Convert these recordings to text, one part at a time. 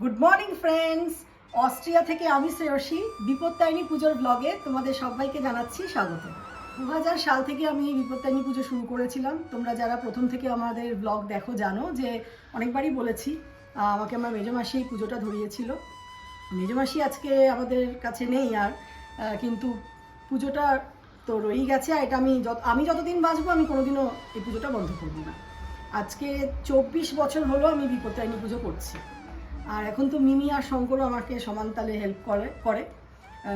Good morning friends Austria থেকে আমি শ্রেয়সী বিপত্তায়নী পুজোর ব্লগে তোমাদের সবাইকে জানাচ্ছি স্বাগত। দু হাজার সাল থেকে আমি এই বিপত্তায়নী পুজো শুরু করেছিলাম। তোমরা যারা প্রথম থেকে আমাদের ব্লগ দেখো জানো যে অনেকবারই বলেছি আমাকে আমার মেজমাসি এই পুজোটা ধরিয়েছিল। মেজমাসি আজকে আমাদের কাছে নেই আর কিন্তু পুজোটা তো রয়েই গেছে, আর এটা আমি যত আমি যতদিন বাঁচবো, আমি কোনোদিনও এই পুজোটা বন্ধ করব না। আজকে চব্বিশ বছর হলো আমি বিপত্তায়নী পুজো করছি। আর এখন তো মিমি আর শঙ্করও আমাকে সমান তালে হেল্প করে। করে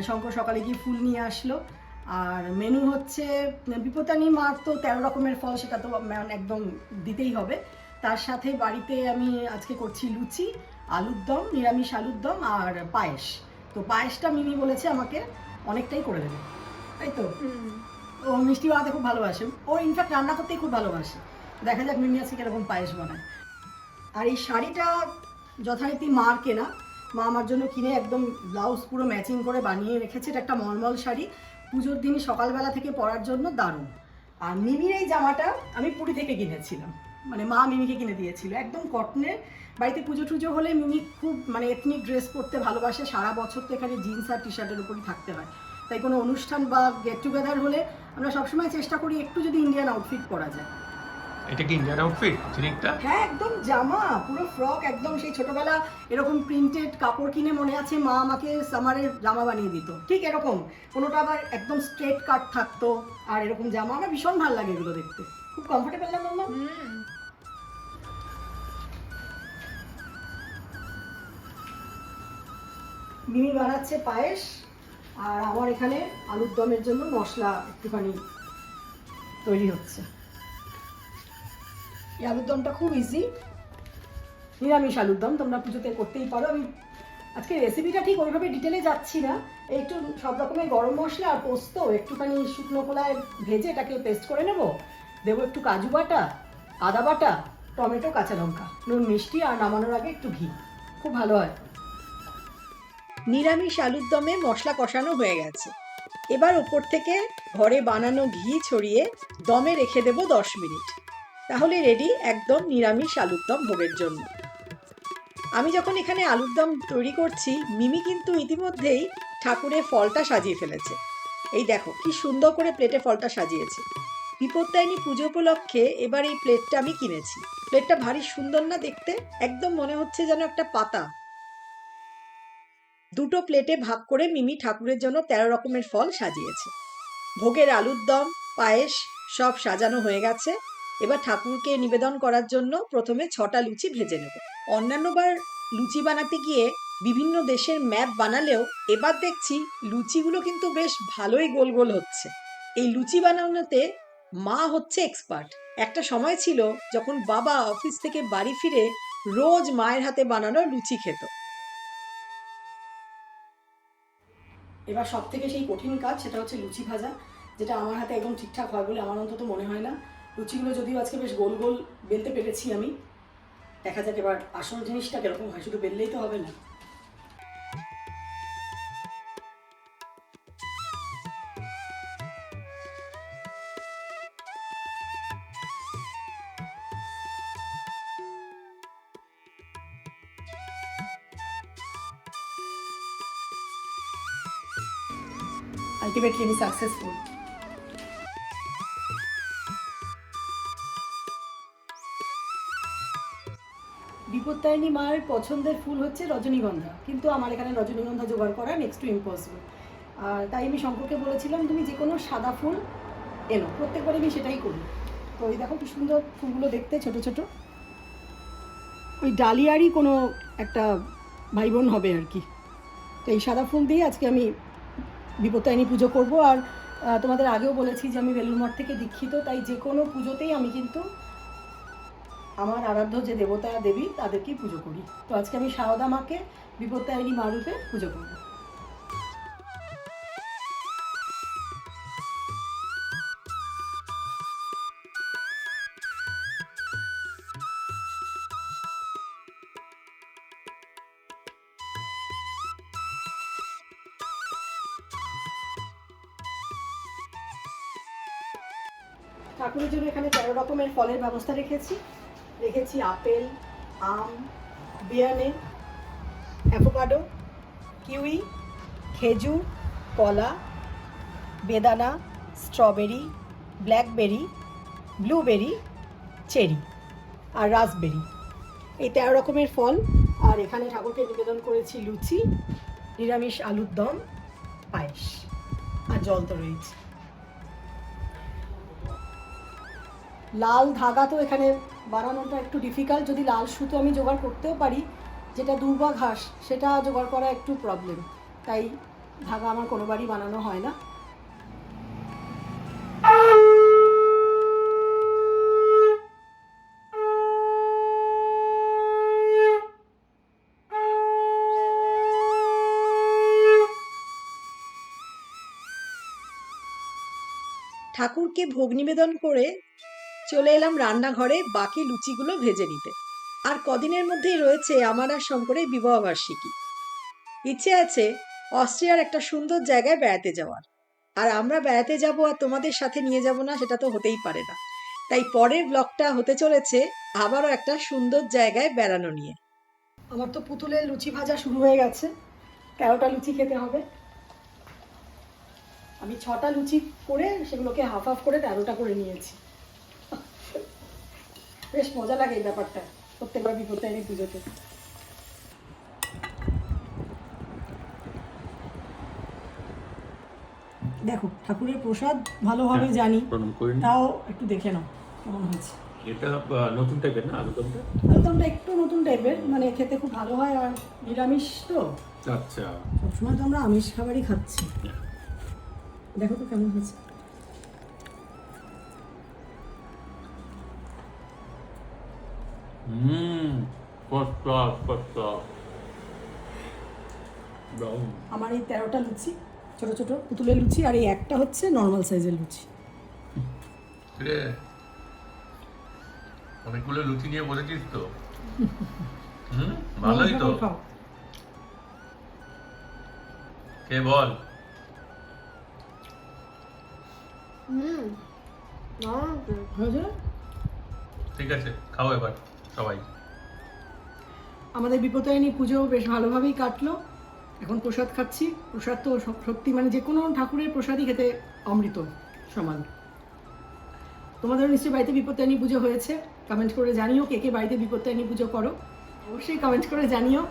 শঙ্কর সকালে গিয়ে ফুল নিয়ে আসলো। আর মেনু হচ্ছে বিপত্তানি মার তো তেরো রকমের ফল, সেটা তো মানে একদম দিতেই হবে। তার সাথে বাড়িতে আমি আজকে করছি লুচি, আলুর দম, নিরামিষ আলুর দম আর পায়েস। তো পায়েসটা মিমি বলেছে আমাকে অনেকটাই করে দেবে। তাই তো ও মিষ্টি বানাতে খুব ভালোবাসে। ও ইনফ্যাক্ট রান্না করতেই খুব ভালোবাসে। দেখা যাক মিমি আজকে কীরকম পায়েস বানায়। আর এই শাড়িটা যথারীতি মার কেনা। মা আমার জন্য কিনে একদম ব্লাউজ পুরো ম্যাচিং করে বানিয়ে রেখেছে। এটা একটা মলমল শাড়ি। পুজোর দিন সকালবেলা থেকে পরার জন্য দারুণ। আর মিমির এই জামাটা আমি পুরী থেকে কিনেছিলাম। মানে মা মিমিকে কিনে দিয়েছিল। একদম কটনের বাড়িতে পুজো টুজো হলে মিমি খুব মানে এথনিক ড্রেস পরতে ভালোবাসে। সারা বছর তো এখানে জিন্স আর টি শার্টের উপরই থাকতে হয়। তাই কোনো অনুষ্ঠান বা গেট টুগেদার হলে আমরা সবসময় চেষ্টা করি একটু যদি ইন্ডিয়ান আউটফিট পরা যায়। এটা কি ইন্ডিয়ান আউটফিট জিনিকটা হ্যাঁ একদম জামা পুরো ফ্রক একদম সেই ছোটবেলা এরকম প্রিন্টেড কাপড় কিনে মনে আছে মা আমাকে সামারের জামা বানিয়ে দিত। ঠিক এরকম কোনোটা আবার একদম স্ট্রেট কাট থাকতো আর এরকম জামা আমার ভীষণ ভালো লাগে এগুলো দেখতে। খুব কমফোর্টেবল না মাম্মা? মিমি বানাচ্ছে পায়েস। আর আমার এখানে আলুর দমের জন্য মশলা একটুখানি তৈরি হচ্ছে। এই আলুর দমটা খুব ইজি নিরামিষ আলুর দম, তোমরা পুজোতে করতেই পারো। আমি আজকে রেসিপিটা ঠিক ওইভাবে ডিটেলে যাচ্ছি না। একটু সব রকমের গরম মশলা আর পোস্ত, একটুখানি শুকনো খোলায় ভেজে এটাকে পেস্ট করে নেব। দেবো একটু কাজু বাটা, আদা বাটা, টমেটো, কাঁচা লঙ্কা, নুন, মিষ্টি, আর নামানোর আগে একটু ঘি। খুব ভালো হয়। নিরামিষ আলুর দমে মশলা কষানো হয়ে গেছে। এবার ওপর থেকে ঘরে বানানো ঘি ছড়িয়ে দমে রেখে দেবো দশ মিনিট। তাহলে রেডি একদম নিরামিষ আলুর দম ভোগের জন্য। আমি যখন এখানে আলুর দম তৈরি করছি, মিমি কিন্তু ইতিমধ্যেই ঠাকুরের ফলটা সাজিয়ে ফেলেছে। এই দেখো, কি সুন্দর করে প্লেটে ফলটা সাজিয়েছে। বিপত্তায়নী পুজো উপলক্ষে এবার এই প্লেটটা আমি কিনেছি। প্লেটটা ভারী সুন্দর না দেখতে? একদম মনে হচ্ছে যেন একটা পাতা। দুটো প্লেটে ভাগ করে মিমি ঠাকুরের জন্য তেরো রকমের ফল সাজিয়েছে। ভোগের আলুর দম, পায়েস, সব সাজানো হয়ে গেছে। এবার ঠাকুরকে নিবেদন করার জন্য প্রথমে ছটা লুচি ভেজে নেব। অন্যান্যবার লুচি বানাতে গিয়ে বিভিন্ন দেশের ম্যাপ বানালেও এবার দেখছি লুচিগুলো কিন্তু বেশ ভালোই গোল গোল হচ্ছে। এই লুচি বানানোতে মা হচ্ছে এক্সপার্ট একটা সময় ছিল যখন বাবা অফিস থেকে বাড়ি ফিরে রোজ মায়ের হাতে বানানো লুচি খেত। এবার সব থেকে সেই কঠিন কাজ সেটা হচ্ছে লুচি ভাজা, যেটা আমার হাতে একদম ঠিকঠাক হয় বলে আমার অন্তত মনে হয় না। লুচিগুলো যদিও আজকে বেশ গোল গোল বেলতে পেরেছি আমি। দেখা যাক এবার আসল জিনিসটা কীরকম হয়, শুধু বেললেই তো হবে না। আলটিমেটলি আমি সাকসেসফুল বিপত্তায়নী মায়ের পছন্দের ফুল হচ্ছে রজনীগন্ধা। কিন্তু আমার এখানে রজনীগন্ধা জোগাড় করা নেক্সট টু ইম্পসিবল আর তাই আমি শঙ্করকে বলেছিলাম, তুমি যে কোনো সাদা ফুল এনো। প্রত্যেকবার আমি সেটাই করি। তো এই দেখো কি সুন্দর ফুলগুলো দেখতে, ছোট ছোট। ওই ডালিয়ারই কোনো একটা ভাই বোন হবে আর কি। তো এই সাদা ফুল দিয়ে আজকে আমি বিপত্তায়নী পুজো করব আর তোমাদের আগেও বলেছি যে আমি বেলুর মঠ থেকে দীক্ষিত, তাই যে কোনো পুজোতেই আমি কিন্তু আমার আরাধ্য যে দেবতা দেবী তাদেরকেই পুজো করি। তো আজকে আমি সারদা মাকে বিপত্তায়নী মা রূপে পুজো করব। ঠাকুরের জন্য এখানে তেরো রকমের ফলের ব্যবস্থা রেখেছি। রেখেছি আপেল, আম বিয়ানে অ্যাভোকাডো, কিউই, খেজুর, কলা, বেদানা, স্ট্রবেরি, ব্ল্যাকবেরি, ব্লুবেরি, চেরি আর রাসবেরি। এই তেরো রকমের ফল আর এখানে ঠাকুরকে নিবেদন করেছি লুচি, নিরামিষ আলুর দম, পায়েস আর জল তো রয়েছে। লাল ধাগা তো এখানে বানানোটা একটু ডিফিকাল্ট যদি লাল সুতো আমি জোগাড় করতেও পারি, যেটা দুর্বা ঘাস সেটা জোগাড় করা একটু প্রবলেম তাই ধাগা আমার কোনোবারই বানানো হয় না। ঠাকুরকে ভোগ নিবেদন করে চলে এলাম রান্নাঘরে বাকি লুচিগুলো ভেজে নিতে। আর কদিনের মধ্যেই রয়েছে আমার আর শঙ্করের বিবাহবার্ষিকী ইচ্ছে আছে অস্ট্রিয়ার একটা সুন্দর জায়গায় বেড়াতে যাওয়ার। আর আমরা বেড়াতে যাব আর তোমাদের সাথে নিয়ে যাব না, সেটা তো হতেই পারে না। তাই পরের ব্লগটা হতে চলেছে আবারও একটা সুন্দর জায়গায় বেড়ানো নিয়ে। আমার তো পুতুলের লুচি ভাজা শুরু হয়ে গেছে। তেরোটা লুচি খেতে হবে। আমি ছটা লুচি করে সেগুলোকে হাফ হাফ করে তেরোটা করে নিয়েছি। বেশ মজা লাগে এই ব্যাপারটা। প্রত্যেকবার বিপত্তায়নী পুজোতে। দেখো ঠাকুরের প্রসাদ ভালোভাবে জানি। প্রণাম করে তাও একটু দেখে নাও কেমন হয়েছে। এটা নতুন টাইপের না আলুদমটা আলুদমটা একটু নতুন টাইপের মানে খেতে খুব ভালো হয় আর নিরামিষ তো। আচ্ছা। সবসময় তো আমরা আমিষ খাবারই খাচ্ছি। দেখো তো কেমন হয়েছে। আমার এই তেরোটা লুচি ছোট ছোট পুতুলের লুচি আর এই একটা হচ্ছে নর্মাল সাইজের লুচি। রে অনেকগুলো লুচি নিয়ে বসেছিস তো? হুম ভালোই তো। খাও। কে বল? হয়েছে? ঠিক আছে খাও এবার। সবাই। আমাদের বিপদায়নী পুজো বেশ ভালোভাবেই কাটলো। এখন প্রসাদ খাচ্ছি। প্রসাদ তো সত্যি মানে যে কোনো ঠাকুরের প্রসাদই খেতে অমৃত সমান। তোমাদের নিশ্চয়ই বাড়িতে বিপত্তায়নী পুজো হয়েছে। কমেন্ট করে জানিও কে কে বাড়িতে বিপত্তায়নী পুজো করো। অবশ্যই কমেন্ট করে জানিও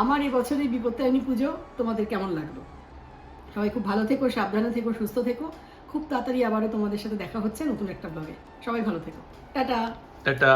আমার এই বছরের বিপত্তায়নী পুজো তোমাদের কেমন লাগল। সবাই খুব ভালো থেকো সাবধানে থেকো সুস্থ থেকো। খুব তাড়াতাড়ি আবারও তোমাদের সাথে দেখা হচ্ছে নতুন একটা ব্লগে সবাই ভালো থেকো। টাটা। টাটা।